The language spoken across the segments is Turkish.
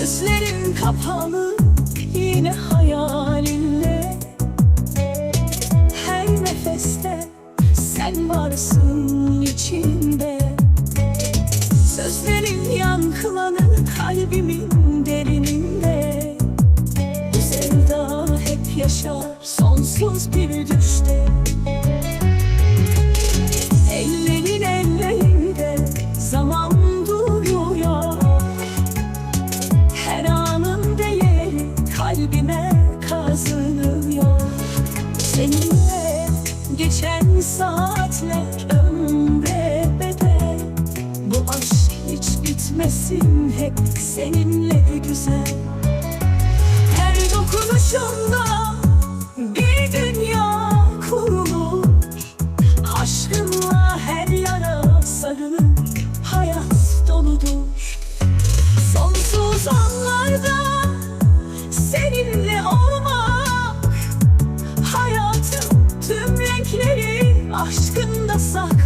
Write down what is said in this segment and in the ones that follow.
Gözlerin kapalı Seninle geçen saatler ömre bedel. Bu aşk hiç bitmesin hep seninle güzel. Her dokunuşunda Aşkında saklı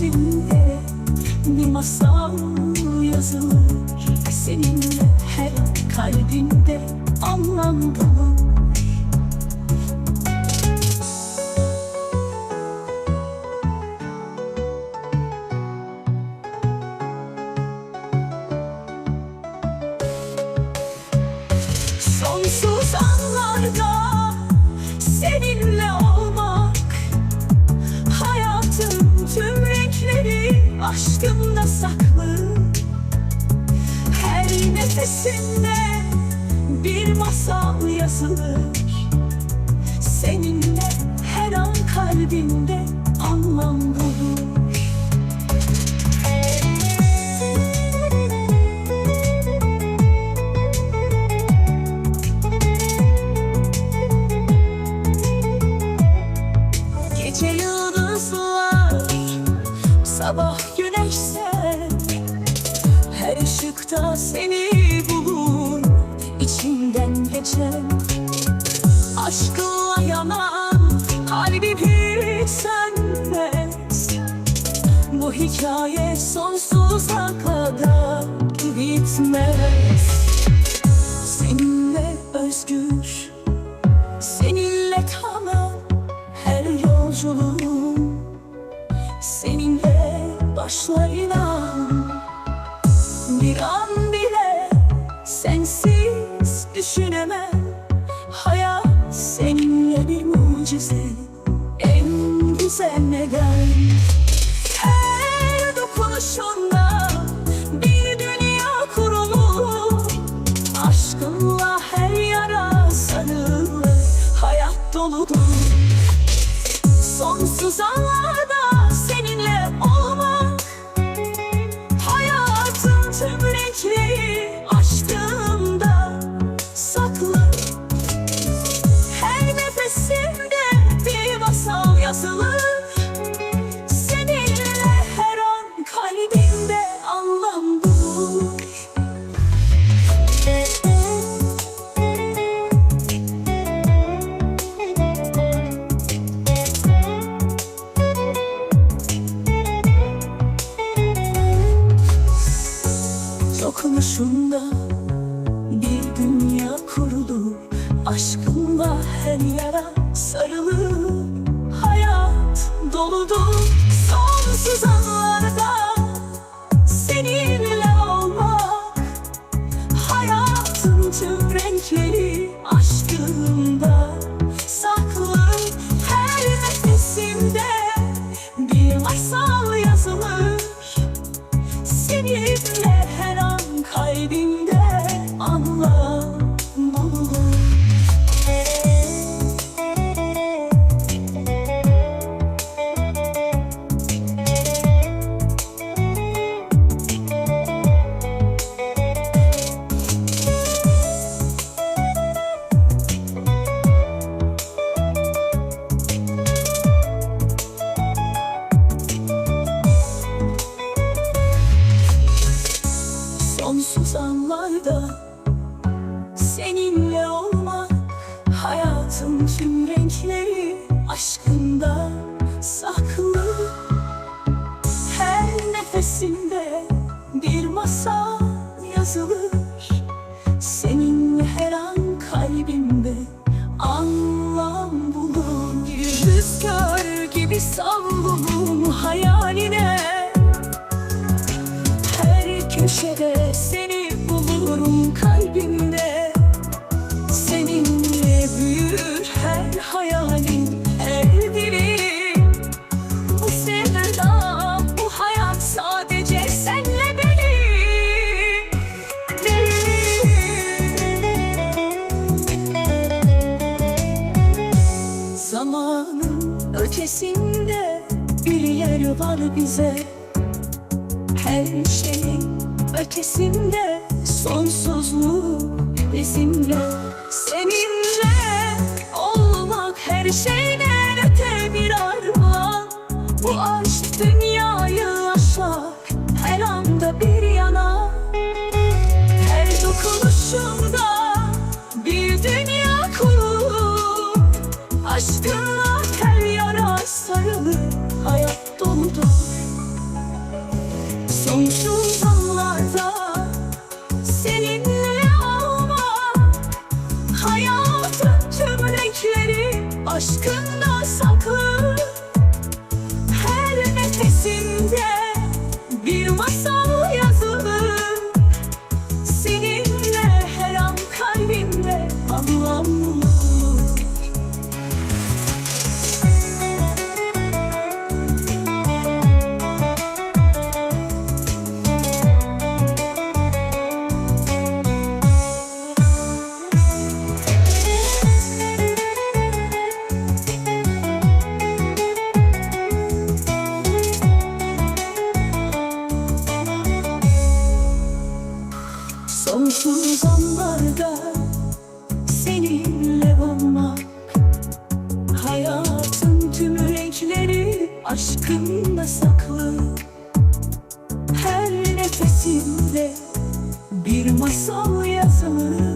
nefesimde bir masal yazılır. Seninle her kalbimde aşkımda saklı. Her nefesinde bir masal yazılır. Seninle her an kalbimde anlam bulur ışıkta seni bulur içinden geçen Aşkınla yanan kalbim hiç sönmez Bu hikaye sonsuza kadar bitmez düşünemem Hayat seninle bir mucize. En güzel neden? Her dokunuşunda bir dünya kurulur. Aşkınla her yara sarılır. Hayat doludur. Sonsuz anlarda rüyada Seninle olmak Hayatın tüm renkleri Aşkında saklı. Her nefesinde Bir masal yazılı. Zamanın ötesinde bir yer var bize. Her şeyin ötesinde sonsuzluk bizimle. Seninle olmak her şeyden What's up? Sonsuz anlarda seninle olmak Hayatın tüm renkleri aşkında saklı. Her nefesimde bir masal yazılı